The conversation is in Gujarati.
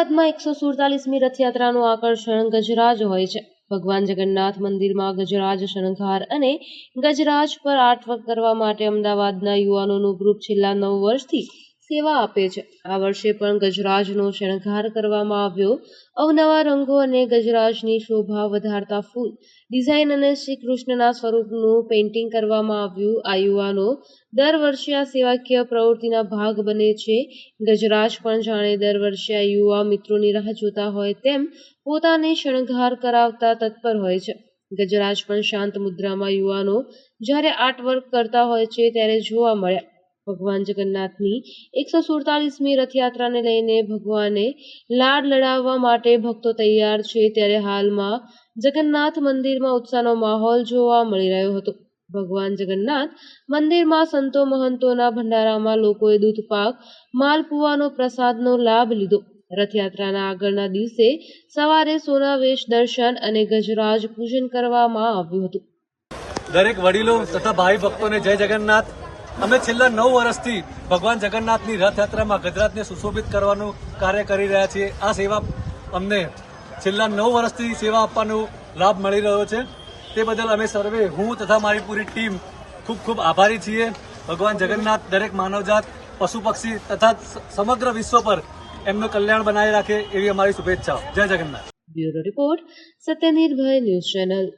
અમદાવાદમાં એકસો સુડતાલીસમી રથયાત્રાનું આકર્ષણ ગજરાજ હોય છે. ભગવાન જગન્નાથ મંદિરમાં ગજરાજ શણગાર અને ગજરાજ પર આર્ટવર્ક કરવા માટે અમદાવાદના યુવાનોનું ગ્રુપ છેલ્લા નવ વર્ષથી સેવા આપે છે. આ વર્ષે પણ ગજરાજનો શણગાર કરવામાં આવ્યો. અવનવા રંગો અને ગજરાજની શોભા વધારતા ફૂલ. ડિઝાઇન અને શ્રી કૃષ્ણના સ્વરૂપનું પેઇન્ટિંગ કરવામાં આવ્યું. આ યુવાનો દર વર્ષે આ સેવાકીય પ્રવૃત્તિના ભાગ બને છે. ગજરાજ પણ જાણે દર વર્ષે આ યુવા મિત્રોની રાહ જોતા હોય તેમ પોતાને શણગાર કરાવતા તત્પર હોય છે. ગજરાજ પણ શાંત મુદ્રામાં યુવાનો જ્યારે આર્ટવર્ક કરતા હોય છે ત્યારે જોવા મળ્યા ભગવાન જગન્નાથની એકસો સુડતાલીસમી રથયાત્રાને લઈને ભગવાને લાડ લડાવવા માટે ભક્તો તૈયાર છે, ત્યારે હાલમાં જગન્નાથ મંદિરમાં ઉત્સાહનો માહોલ જોવા મળી રહ્યો હતો. ભગવાન જગન્નાથ મંદિરમાં સંતો મહંતોના ભંડારામાં લોકોએ દૂધપાક માલપુવાનો પ્રસાદનો લાભ લીધો. રથયાત્રાના આગળના દિવસે સવારે સોનાવેશ દર્શન અને ગજરાજ પૂજન કરવામાં આવ્યું હતું. દરેક વડીલો તથા ભાઈ ભક્તોને જય જગન્નાથ. અમે છેલ્લા નવ વર્ષથી ભગવાન જગન્નાથની રથયાત્રામાં ગુજરાતને સુશોભિત કરવાનું કાર્ય કરી રહ્યા છીએ. આ સેવા અમને છેલ્લા નવ વર્ષથી સેવા આપવાનો લાભ મળી રહ્યો છે. તે બદલ અમે સર્વે હું તથા મારી પૂરી ટીમ ખૂબ ખૂબ આભારી છીએ. ભગવાન જગન્નાથ દરેક માનવજાત, પશુ પક્ષી તથા સમગ્ર વિશ્વ પર એમનું કલ્યાણ બનાવી રાખે એવી અમારી શુભેચ્છાઓ. જય Jagannath. Bureau report, Satyanirbhay news channel.